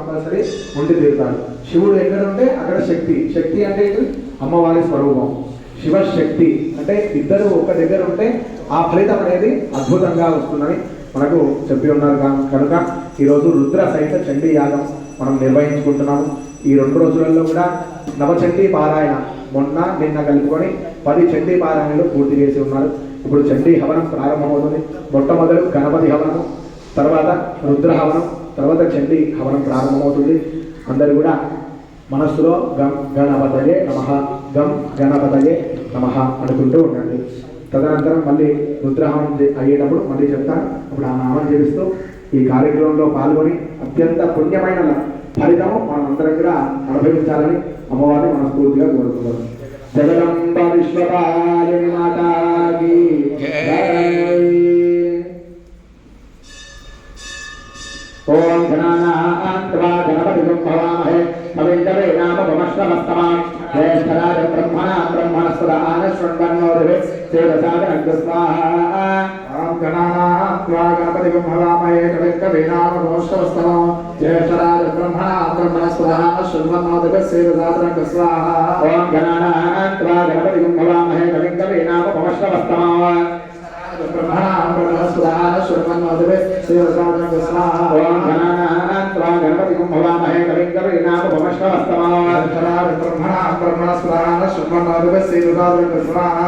Compulsory ఉండి తీరుతాడు. శివుడు ఎక్కడ ఉంటే అక్కడ శక్తి. శక్తి అంటే అమ్మవారి స్వరూపం. శివశక్తి అంటే ఇద్దరు ఒక దగ్గర ఉంటే ఆ ఫలితం అనేది అద్భుతంగా వస్తుందని మనకు చెప్పి ఉన్నారు కనుక ఈరోజు రుద్ర సహిత చండీ యాగం మనం నిర్వహించుకుంటున్నాము. ఈ రెండు రోజులలో కూడా నవచండీ పారాయణ మొన్న నిన్న కలుపుకొని పది చండీ పారాయణలు పూర్తి చేసి ఉన్నారు. ఇప్పుడు చండీ హవనం ప్రారంభమవుతుంది. మొట్టమొదటి గణపతి హవనము తర్వాత రుద్ర హవనం తర్వాత చండీ హవనం ప్రారంభమవుతుంది. అందరు కూడా మనస్సులో గం గణపతయే నమ గం గణపతయే నమ అనుకుంటూ ఉండండి. తదనంతరం మళ్ళీ రుద్రహవనం అయ్యేటప్పుడు మళ్ళీ చెప్తాను. అప్పుడు ఆ నామం చేస్తూ ఈ కార్యక్రమంలో పాల్గొని అత్యంత పుణ్యమైన ఫలితము మనందరం కూడా అనుభవించాలని అమ్మవారిని మనస్ఫూర్తిగా కోరుకుంటాం జగదంబ విశ్వపాలిని ఓం గణానాన్వా గణపతిగం భవామహే కవిందరే నామపమశ్రమస్తమాన్ జ్యేష్ఠరాజ బ్రహ్మణా బ్రహ్మణస్వదాన శృణ్వన్నోదివే సేవసాదనంగ స్వాహా ఓం గణానాన్వా గణపతిగం భవామహే కవిందరే నామపమశ్రమస్తమాన్ జ్యేష్ఠరాజ బ్రహ్మణా బ్రహ్మణస్వదాన శృణ్వన్నోదివే సేవసాదనంగ స్వాహా ఓం గణానాన్వా గణపతిగం భవామహే కవిందరే ఓం గణానాన్వా నామపమశ్రమస్తమాన్ బ్రహ్మణ బ్రహ్మణ స్వరాన శుభ్రనాథ శ్రీరుదాద స్వాహ